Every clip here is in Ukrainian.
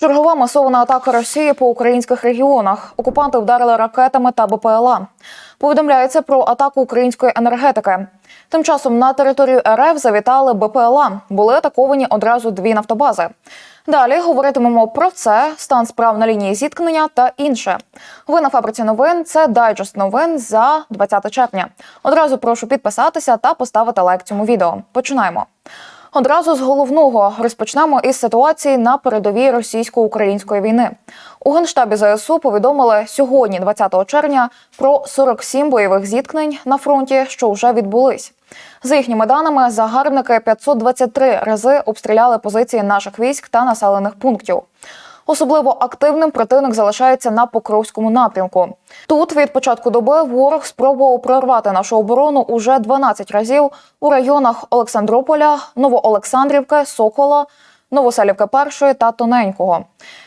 Чергова масована атака Росії по українських регіонах. Окупанти вдарили ракетами та БПЛА. Повідомляється про атаку української енергетики. Тим часом на територію РФ завітали БПЛА. Були атаковані одразу дві нафтобази. Далі говоритимемо про це, стан справ на лінії зіткнення та інше. Ви на фабриці новин. Це дайджест новин за 20 червня. Одразу прошу підписатися та поставити лайк цьому відео. Починаємо. Одразу з головного розпочнемо із ситуації на передовій російсько-української війни. У генштабі ЗСУ повідомили сьогодні, 20 червня, про 47 бойових зіткнень на фронті, що вже відбулись. За їхніми даними, загарбники 523 рази обстріляли позиції наших військ та населених пунктів. Особливо активним противник залишається на Покровському напрямку. Тут від початку доби ворог спробував прорвати нашу оборону уже 12 разів у районах Олександрополя, Новоолександрівки, Сокола, Новоселівки Першої та Тоненького.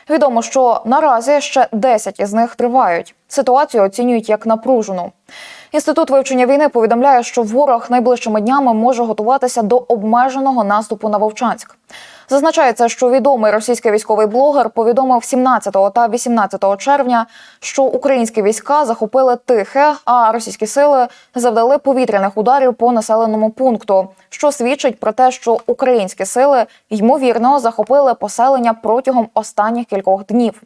Відомо, що наразі ще 10 із них тривають. Ситуацію оцінюють як напружену. Інститут вивчення війни повідомляє, що ворог найближчими днями може готуватися до обмеженого наступу на Вовчанськ. Зазначається, що відомий російський військовий блогер повідомив 17 та 18 червня, що українські війська захопили тихе, а російські сили завдали повітряних ударів по населеному пункту, що свідчить про те, що українські сили ймовірно захопили поселення протягом останніх кількох днів.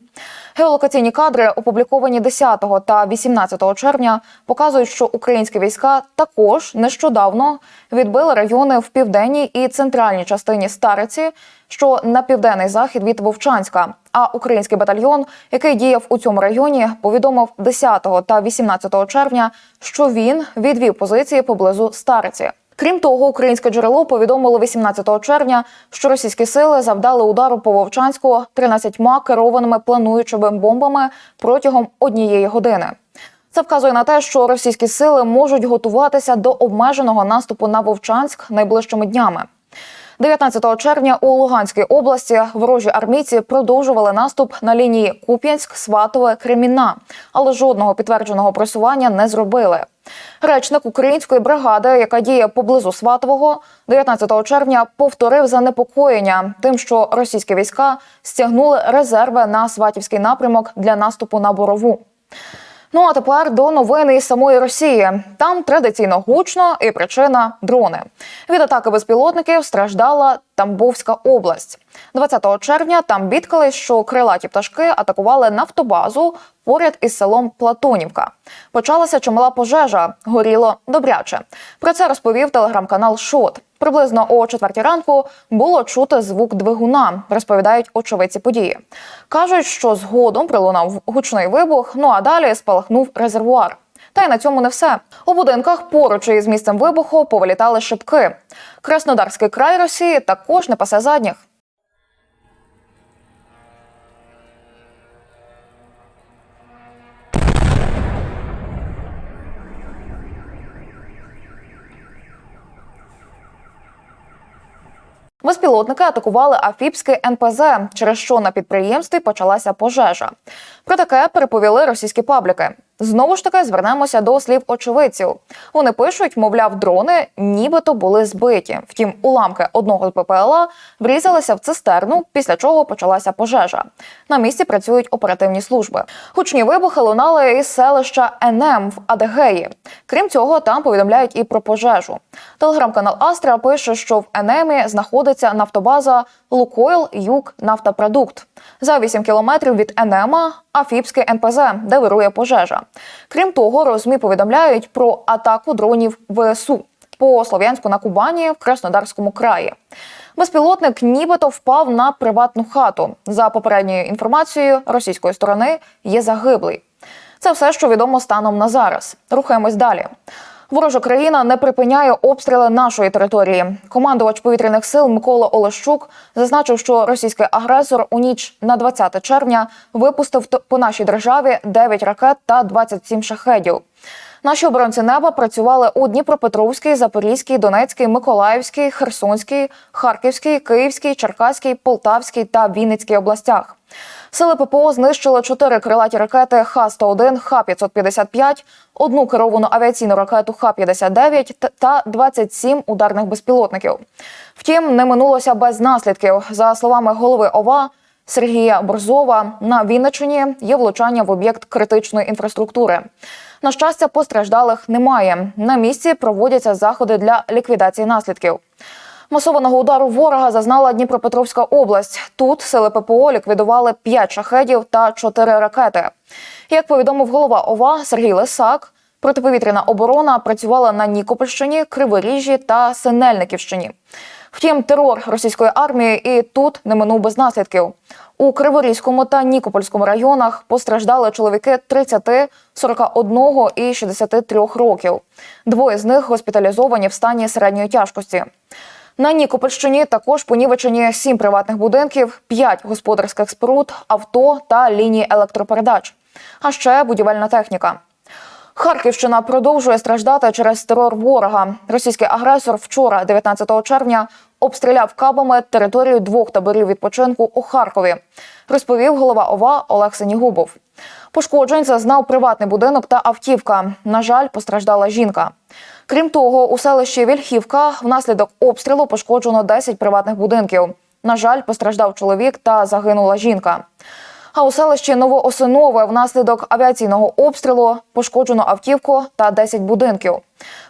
Геолокаційні кадри, опубліковані 10 та 18 червня, показують, що українські війська також нещодавно відбили райони в південній і центральній частині Стариці, що на південний захід від Вовчанська. А український батальйон, який діяв у цьому районі, повідомив 10 та 18 червня, що він відвів позиції поблизу Стариці. Крім того, українське джерело повідомило 18 червня, що російські сили завдали удару по Вовчанську 13 керованими плануючими бомбами протягом однієї години. Це вказує на те, що російські сили можуть готуватися до обмеженого наступу на Вовчанськ найближчими днями. 19 червня у Луганській області ворожі армійці продовжували наступ на лінії Куп'янськ, Сватове, Кремінна, але жодного підтвердженого просування не зробили. Речник української бригади, яка діє поблизу Сватового, 19 червня повторив занепокоєння тим, що російські війська стягнули резерви на сватівський напрямок для наступу на борову. Ну а тепер до новини із самої Росії. Там традиційно гучно і причина дрони. Від атаки безпілотників страждала Тамбовська область. 20 червня там бідкались, що крилаті пташки атакували нафтобазу поряд із селом Платонівка. Почалася чимала пожежа, горіло добряче. Про це розповів телеграм-канал Шот. Приблизно о четвертій ранку було чути звук двигуна, розповідають очевидці події. Кажуть, що згодом пролунав гучний вибух. Ну а далі спалахнув резервуар. Та й на цьому не все. У будинках поруч із місцем вибуху повилітали шибки. Краснодарський край Росії також не пасе задніх. Безпілотники атакували Афіпський НПЗ, через що на підприємстві почалася пожежа. Про таке переповіли російські пабліки. Знову ж таки звернемося до слів очевидців. Вони пишуть, мовляв, дрони нібито були збиті. Втім, уламки одного з ППЛА врізалися в цистерну, після чого почалася пожежа. На місці працюють оперативні служби. Гучні вибухи лунали із селища Енем в Адегеї. Крім цього, там повідомляють і про пожежу. Телеграм-канал Астра пише, що в Енемі знаходиться нафтобаза Лукойл Юг Нафтопродукт. За 8 кілометрів від Енема Афіпське НПЗ, де вирує пожежа. Крім того, розмі повідомляють про атаку дронів ВСУ по Слов'янську на Кубані в Краснодарському краї. Безпілотник нібито впав на приватну хату. За попередньою інформацією російської сторони є загиблий. Це все, що відомо станом на зараз. Рухаємось далі. Ворожа країна не припиняє обстріли нашої території. Командувач повітряних сил Микола Олещук зазначив, що російський агресор у ніч на 20 червня випустив по нашій державі 9 ракет та 27 шахедів. Наші оборонці неба працювали у Дніпропетровській, Запорізькій, Донецькій, Миколаївській, Херсонській, Харківській, Київській, Черкаській, Полтавській та Вінницькій областях. Сили ППО знищили чотири крилаті ракети Х-101, Х-555, одну керовану авіаційну ракету Х-59 т- та 27 ударних безпілотників. Втім, не минулося без наслідків. За словами голови ОВА, Сергія Борзова на Вінниччині є влучання в об'єкт критичної інфраструктури. На щастя, постраждалих немає. На місці проводяться заходи для ліквідації наслідків. Масованого удару ворога зазнала Дніпропетровська область. Тут сили ППО ліквідували 5 шахедів та 4 ракети. Як повідомив голова ОВА Сергій Лисак, протиповітряна оборона працювала на Нікопольщині, Криворіжжі та Синельниківщині. Втім, терор російської армії і тут не минув без наслідків. У Криворізькому та Нікопольському районах постраждали чоловіки 30, 41 і 63 років. Двоє з них госпіталізовані в стані середньої тяжкості. На Нікопольщині також понівечені сім приватних будинків, п'ять господарських споруд, авто та лінії електропередач, а ще будівельна техніка. Харківщина продовжує страждати через терор ворога. Російський агресор вчора, 19 червня, обстріляв кабами територію двох таборів відпочинку у Харкові. Розповів голова ОВА Олег Сенігубов. Пошкоджень зазнав приватний будинок та автівка. На жаль, постраждала жінка. Крім того, у селищі Вільхівка внаслідок обстрілу пошкоджено 10 приватних будинків. На жаль, постраждав чоловік та загинула жінка. А у селищі Новоосинове внаслідок авіаційного обстрілу пошкоджено автівку та 10 будинків.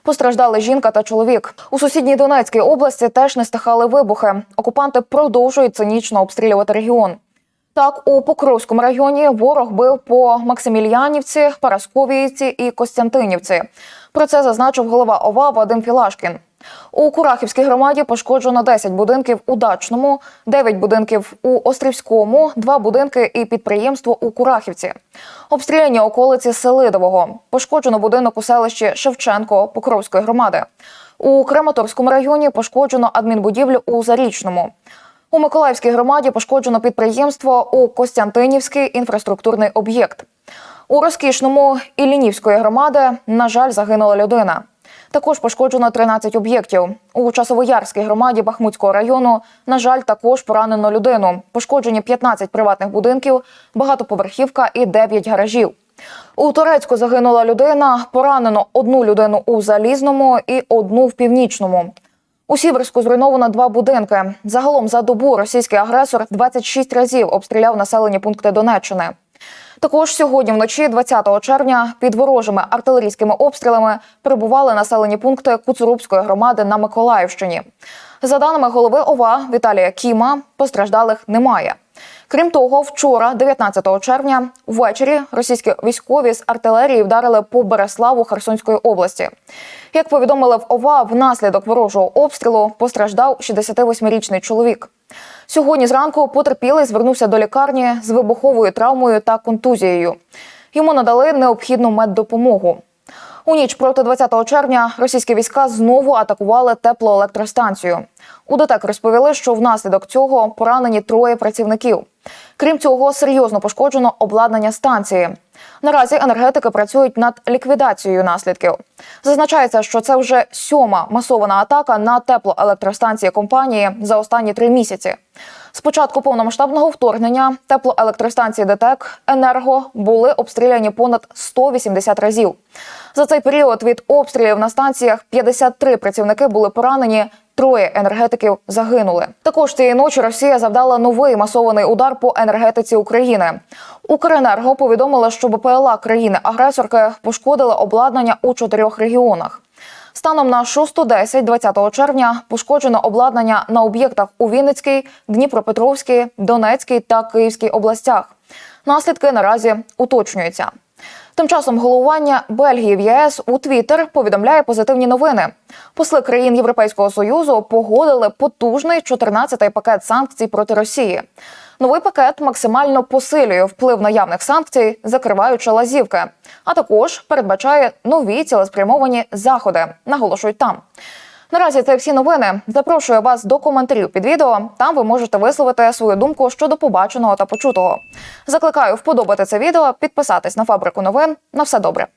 Постраждали жінка та чоловік. У сусідній Донецькій області теж не стихали вибухи. Окупанти продовжують цинічно обстрілювати регіон. Так, у Покровському районі ворог бив по Максимільянівці, Парасковіївці і Костянтинівці. Про це зазначив голова ОВА Вадим Філашкін. У Курахівській громаді пошкоджено 10 будинків у Дачному, 9 будинків у Острівському, 2 будинки і підприємство у Курахівці. Обстріляні околиці Селидового. Пошкоджено будинок у селищі Шевченко Покровської громади. У Краматорському районі пошкоджено адмінбудівлю у Зарічному. У Миколаївській громаді пошкоджено підприємство у Костянтинівський інфраструктурний об'єкт. У розкішному Іллінівської громади, на жаль, загинула людина. Також пошкоджено 13 об'єктів. У Часовоярській громаді Бахмутського району, на жаль, також поранено людину. Пошкоджені 15 приватних будинків, багатоповерхівка і 9 гаражів. У Турецьку загинула людина, поранено одну людину у Залізному і одну в Північному. У Сіверську зруйновано два будинки. Загалом за добу російський агресор 26 разів обстріляв населені пункти Донеччини. Також сьогодні вночі, 20 червня, під ворожими артилерійськими обстрілами перебували населені пункти Куцурубської громади на Миколаївщині. За даними голови ОВА Віталія Кіма, постраждалих немає. Крім того, вчора, 19 червня, ввечері російські військові з артилерії вдарили по Береславу Херсонської області. Як повідомили в ОВА, внаслідок ворожого обстрілу постраждав 68-річний чоловік. Сьогодні зранку потерпілий звернувся до лікарні з вибуховою травмою та контузією. Йому надали необхідну меддопомогу. У ніч проти 20 червня російські війська знову атакували теплоелектростанцію. У ДТЕК розповіли, що внаслідок цього поранені троє працівників. Крім цього, серйозно пошкоджено обладнання станції. Наразі енергетики працюють над ліквідацією наслідків. Зазначається, що це вже сьома масована атака на теплоелектростанції компанії за останні три місяці. З початку повномасштабного вторгнення теплоелектростанції ДТЕК Енерго були обстріляні понад 180 разів. За цей період від обстрілів на станціях 53 працівники були поранені. Троє енергетиків загинули. Також цієї ночі Росія завдала новий масований удар по енергетиці України. Укренерго повідомила, що БПЛА країни-агресорки пошкодили обладнання у чотирьох регіонах. Станом на 6.10 20 червня пошкоджено обладнання на об'єктах у Вінницькій, Дніпропетровській, Донецькій та Київській областях. Наслідки наразі уточнюються. Тим часом головування Бельгії в ЄС у Твіттер повідомляє позитивні новини. Посли країн Європейського союзу погодили потужний 14-й пакет санкцій проти Росії. Новий пакет максимально посилює вплив наявних санкцій, закриваючи лазівки, а також передбачає нові цілеспрямовані заходи. Наголошують там. Наразі це всі новини. Запрошую вас до коментарів під відео. Там ви можете висловити свою думку щодо побаченого та почутого. Закликаю вподобати це відео, підписатись на фабрику новин. На все добре.